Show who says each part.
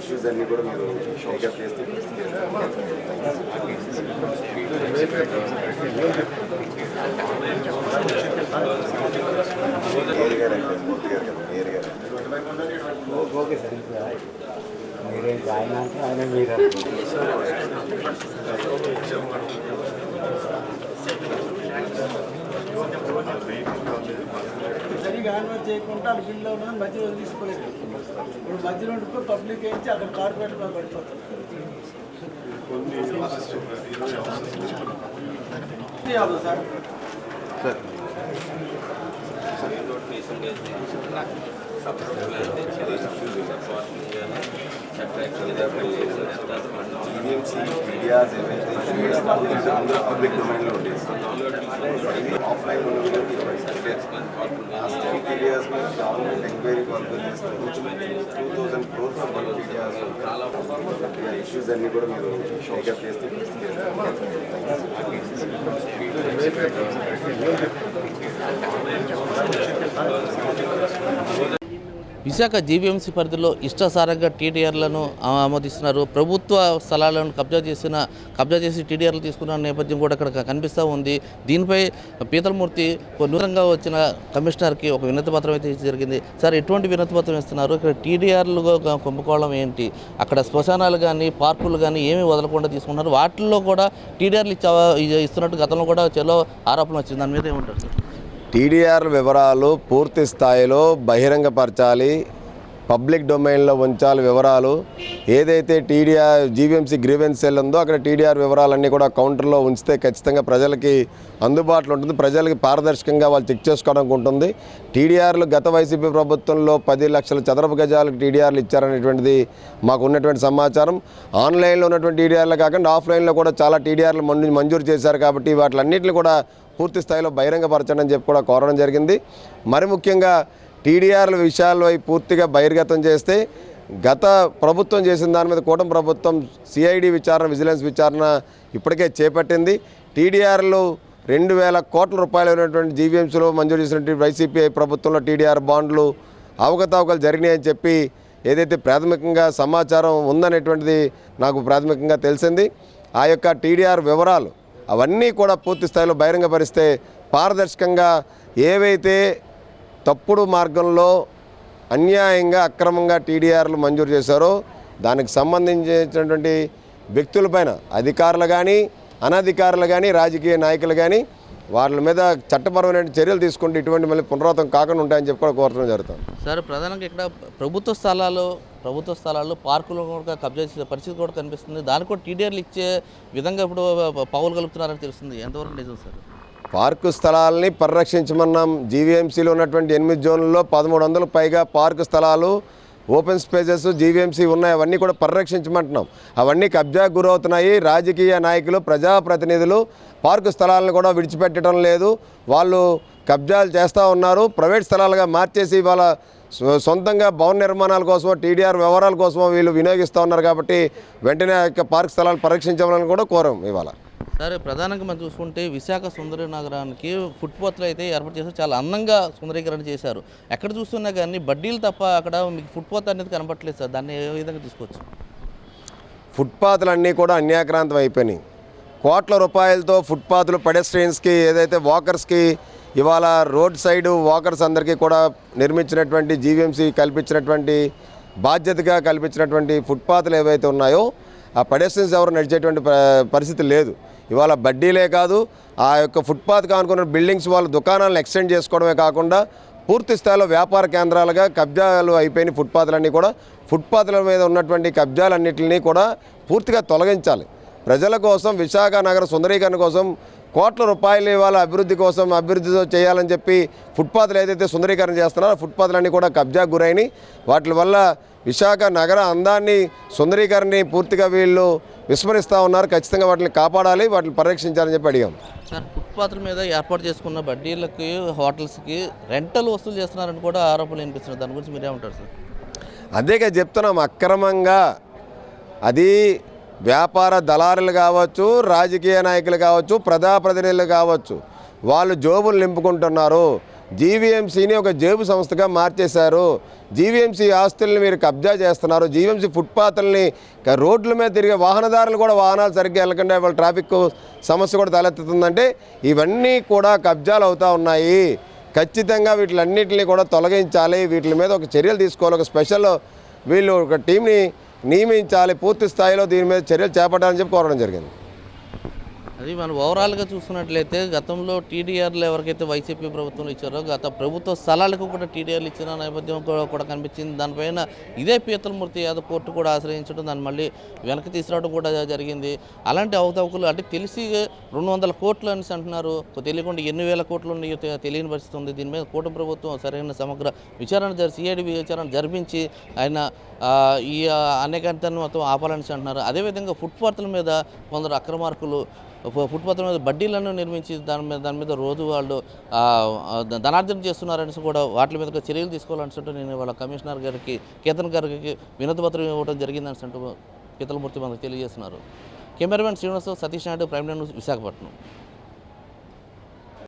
Speaker 1: Issues అన్ని కూడా మీరు టేకప్ చేస్తే
Speaker 2: ఓకే సార్ మీరే జాయిన్ అంటే ఆయన మీరు
Speaker 3: సరిగా హ్యాండ్ చేయకుండా అక్కడ బిల్లు మధ్యలో తీసుకోలేదు. ఇప్పుడు మధ్యలో ఉండిపోయి పబ్లిక్ వేయించి అక్కడ కార్పొరేట్ బాగా పడిపోతుంది ఇది అవ్వదు సార్
Speaker 1: జీవీఎంసీ మీడియాస్ ఏవైతే issues అందులో పబ్లిక్ డొమైన్లో ఉండేది ఆఫ్లైన్ లాస్ట్ టైం మీడియాస్ మీద గవర్నమెంట్ ఎంక్వైరీ కాల్కులేట్ చేస్తే two thousand crores of medias issues అన్ని కూడా మీరు టేకప్ చేస్తే
Speaker 4: విశాఖ జీవీఎంసీ పరిధిలో ఇష్టాసారంగా టీడీఆర్లను ఆమోదిస్తున్నారు. ప్రభుత్వ స్థలాలను కబ్జా చేసిన కబ్జా చేసి టీడీఆర్లు తీసుకున్న నేపథ్యం కూడా అక్కడ కనిపిస్తూ ఉంది. దీనిపై పీతలమూర్తి నూతనంగా వచ్చిన కమిషనర్కి ఒక వినతి పత్రం అయితే జరిగింది. సార్ ఎటువంటి వినతి పత్రం ఇస్తున్నారు? ఇక్కడ టీడీఆర్లు కుంభకోణం ఏంటి? అక్కడ శ్మశానాలు కానీ పార్కులు కానీ ఏమీ వదలకుండా తీసుకున్నారు వాటిల్లో కూడా టీడీఆర్లు ఇస్తున్నట్టు గతంలో కూడా చెలో ఆరోపణ వచ్చింది. దాని మీద ఏమంటారు సార్?
Speaker 1: టీడీఆర్ వివరాలు పూర్తి స్థాయిలో బహిరంగపరచాలి. పబ్లిక్ డొమైన్లో ఉంచాలి వివరాలు. ఏదైతే టీడీఆర్ జీవీఎంసీ గ్రీవెన్స్ సెల్ ఉందో అక్కడ టీడీఆర్ వివరాలన్నీ కూడా కౌంటర్లో ఉంచితే ఖచ్చితంగా ప్రజలకి అందుబాటులో ఉంటుంది. ప్రజలకి పారదర్శకంగా వాళ్ళు చెక్ చేసుకోవడానికి ఉంటుంది. టీడీఆర్లు గత వైసీపీ ప్రభుత్వంలో పది లక్షల చదరపు గజాలకు టీడీఆర్లు ఇచ్చారనేటువంటిది మాకు ఉన్నటువంటి సమాచారం. ఆన్లైన్లో ఉన్నటువంటి టీడీఆర్లు కాకుండా ఆఫ్లైన్లో కూడా చాలా టీడీఆర్లు మంజూరు చేశారు కాబట్టి వాటిలన్నింటిని కూడా పూర్తి స్థాయిలో బహిరంగపరచండి అని చెప్పి కూడా కోరడం జరిగింది. మరి ముఖ్యంగా టీడీఆర్ల విషయాలపై పూర్తిగా బహిర్గతం చేస్తే గత ప్రభుత్వం చేసిన దాని మీద కూటమి ప్రభుత్వం సిఐడి విచారణ విజిలెన్స్ విచారణ ఇప్పటికే చేపట్టింది. టీడీఆర్లు రెండు వేల కోట్ల రూపాయలు అయినటువంటి జీవీఎంసీలో మంజూరు చేసినటువంటి వైసీపీ ప్రభుత్వంలో టీడీఆర్ బాండ్లు అవకతవకలు జరిగినాయని చెప్పి ఏదైతే ప్రాథమికంగా సమాచారం ఉందనేటువంటిది నాకు ప్రాథమికంగా తెలిసింది. ఆ యొక్క టీడీఆర్ వివరాలు అవన్నీ కూడా పూర్తి స్థాయిలో బహిరంగపరిస్తే పారదర్శకంగా ఏవైతే తప్పుడు మార్గంలో అన్యాయంగా అక్రమంగా టీడీఆర్లు మంజూరు చేశారో దానికి సంబంధించినటువంటి వ్యక్తులపైన అధికారులు కానీ అనధికారులు కానీ రాజకీయ నాయకులు కానీ వాళ్ళ మీద చట్టపరమైన చర్యలు తీసుకుంటే ఇటువంటి మళ్ళీ పునరావృతం కాకుండా ఉంటాయని చెప్పి కూడా కోరటం జరుగుతుంది
Speaker 4: సార్ ప్రధానంగా ఇక్కడ ప్రభుత్వ స్థలాలు ప్రభుత్వ స్థలాల్లో పార్కులు కూడా కబ్జా చేసే పరిస్థితి కూడా కనిపిస్తుంది దానికి కూడా టీడీఆర్లు ఇచ్చే విధంగా ఇప్పుడు పావులు కలుపుతున్నారని తెలుస్తుంది ఎంతవరకు నిజం సార్
Speaker 1: పార్కు స్థలాలని పరిరక్షించమన్నాం. జీవీఎంసీలో ఉన్నటువంటి ఎనిమిది జోన్లలో పదమూడు వందలకు పైగా పార్కు స్థలాలు ఓపెన్ స్పేసెస్ జీవీఎంసీ ఉన్నాయి. అవన్నీ కూడా పరిరక్షించమంటున్నాం. అవన్నీ కబ్జా గురవుతున్నాయి. రాజకీయ నాయకులు ప్రజాప్రతినిధులు పార్కు స్థలాలను కూడా విడిచిపెట్టడం లేదు. వాళ్ళు కబ్జాలు చేస్తూ ఉన్నారు. ప్రైవేట్ స్థలాలుగా మార్చేసి వాళ్ళ సొ- సొంతంగా భవన నిర్మాణాల కోసం టీడీఆర్ వ్యవహారాల కోసం వీళ్ళు వినియోగిస్తూ ఉన్నారు కాబట్టి వెంటనే ఆ యొక్క పార్క్ స్థలాలు పరీక్షించవాలని కూడా కోరాం ఇవాళ.
Speaker 4: సరే ప్రధానంగా మనం చూసుకుంటే విశాఖ సుందర నగరానికి ఫుట్పాత్లు అయితే ఏర్పాటు చేశారు. చాలా అందంగా సుందరీకరణ చేశారు. ఎక్కడ చూస్తున్నా కానీ బడ్డీలు తప్ప అక్కడ మీకు ఫుట్పాత్ అనేది కనపట్లేదు సార్. దాన్ని ఏ విధంగా తీసుకోవచ్చు
Speaker 1: ఫుట్పాత్లన్నీ కూడా అన్యాక్రాంతం అయిపోయినాయి. కోట్ల రూపాయలతో ఫుట్పాత్లు పెడెస్ట్రియన్స్కి ఏదైతే వాకర్స్కి ఇవాళ రోడ్ సైడ్ వాకర్స్ అందరికీ కూడా నిర్మించినటువంటి జీవీఎంసీ కల్పించినటువంటి బాధ్యతగా కల్పించినటువంటి ఫుట్పాత్లు ఏవైతే ఉన్నాయో ఆ పెడస్ట్రియన్స్ ఎవరు నడిచేటువంటి ప- పరిస్థితి లేదు. ఇవాళ బడ్డీలే కాదు ఆ యొక్క ఫుట్పాత్ కానుకున్న బిల్డింగ్స్ వాళ్ళ దుకాణాలను ఎక్స్టెండ్ చేసుకోవడమే కాకుండా పూర్తి స్థాయిలో వ్యాపార కేంద్రాలుగా కబ్జాలు అయిపోయిన ఫుట్పాత్లన్నీ కూడా ఫుట్పాత్ల మీద ఉన్నటువంటి కబ్జాలన్నింటినీ కూడా పూర్తిగా తొలగించాలి. ప్రజల కోసం విశాఖ నగర సుందరీకరణ కోసం కోట్ల రూపాయలు ఇవాళ అభివృద్ధి కోసం అభివృద్ధితో చేయాలని చెప్పి ఫుట్పాత్లు ఏదైతే సుందరీకరణ చేస్తున్నారో ఆ ఫుట్పాత్లన్నీ కూడా కబ్జా గురైనవి వాటి వల్ల విశాఖ నగర అందాన్ని సుందరీకరణని పూర్తిగా వీళ్ళు విస్మరిస్తూ ఉన్నారు. ఖచ్చితంగా వాటిని కాపాడాలి వాటిని పరిరక్షించాలని చెప్పి అడిగాం.
Speaker 4: సార్ ఫుట్పాత్ల మీద ఏర్పాటు చేసుకున్న బడ్డీలకి హోటల్స్కి రెంటల్ వసూలు చేస్తున్నారని కూడా ఆరోపణలు వినిపిస్తున్నాయి. దాని గురించి మీరేమంటారు సార్?
Speaker 1: అదేగా చెప్తున్నాం అక్రమంగా. అది వ్యాపార దళారులు కావచ్చు రాజకీయ నాయకులు కావచ్చు ప్రజాప్రతినిధులు కావచ్చు వాళ్ళు జోబులు నింపుకుంటున్నారు. జీవీఎంసీని ఒక జేబు సంస్థగా మార్చేశారు. జీవీఎంసీ ఆస్తుల్ని మీరు కబ్జా చేస్తున్నారు. జీవీఎంసీ ఫుట్పాత్లని రోడ్ల మీద తిరిగే వాహనదారులు కూడా వాహనాలు సరిగ్గా వెళ్ళకుండా వాళ్ళ ట్రాఫిక్ సమస్య కూడా తలెత్తుతుందంటే ఇవన్నీ కూడా కబ్జాలు అవుతూ ఉన్నాయి. ఖచ్చితంగా వీటిలన్నింటినీ కూడా తొలగించాలి. వీటి మీద ఒక చర్యలు తీసుకోవాలి. ఒక స్పెషల్ వీళ్ళు ఒక టీంని నియమించాలి పూర్తి స్థాయిలో దీని మీద చర్యలు చేపట్టాలని చెప్పి కోరడం జరిగింది.
Speaker 4: అది మనం ఓవరాల్గా చూసుకున్నట్లయితే గతంలో టీడీఆర్లు ఎవరికైతే వైసీపీ ప్రభుత్వంలో ఇచ్చారో గత ప్రభుత్వ స్థలాలకు కూడా టీడీఆర్లు ఇచ్చిన నేపథ్యం కూడా కూడా కనిపించింది. దానిపైన ఇదే పీతలమూర్తి యాదవ్ కోర్టు కూడా ఆశ్రయించడం దాన్ని మళ్ళీ వెనక్కి తీసుకురావడం కూడా జరిగింది. అలాంటి అవతవకులు అంటే తెలిసి రెండు వందల కోట్లు అనేసి అంటున్నారు. తెలియకుండా ఎన్ని వేల కోట్లు ఉన్నాయో తెలియని పరిస్థితి ఉంది. దీని మీద కూటమి ప్రభుత్వం సరైన సమగ్ర విచారణ జరిపి సిఐడి విచారణ జరిపించి ఆయన ఈ అనేకంతాన్ని మొత్తం ఆపాలని అంటున్నారు. అదేవిధంగా ఫుట్పాత్ల మీద కొందరు అక్రమార్కులు ఫుట్పాత్ మీద బడ్డీలను నిర్మించి దాని మీద దాని మీద రోజు వాళ్ళు ధనార్జన చేస్తున్నారనేసి కూడా వాటి మీద చర్యలు తీసుకోవాలని నేను వాళ్ళ కమిషనర్ గారికి కేతన్ గారికి వినతి పత్రం ఇవ్వడం జరిగిందని అంటూ కీతలమూర్తి మనకు తెలియజేస్తున్నారు. Cameraman Srinivasa Rao Satish Naidu prime news Visakhapatnam.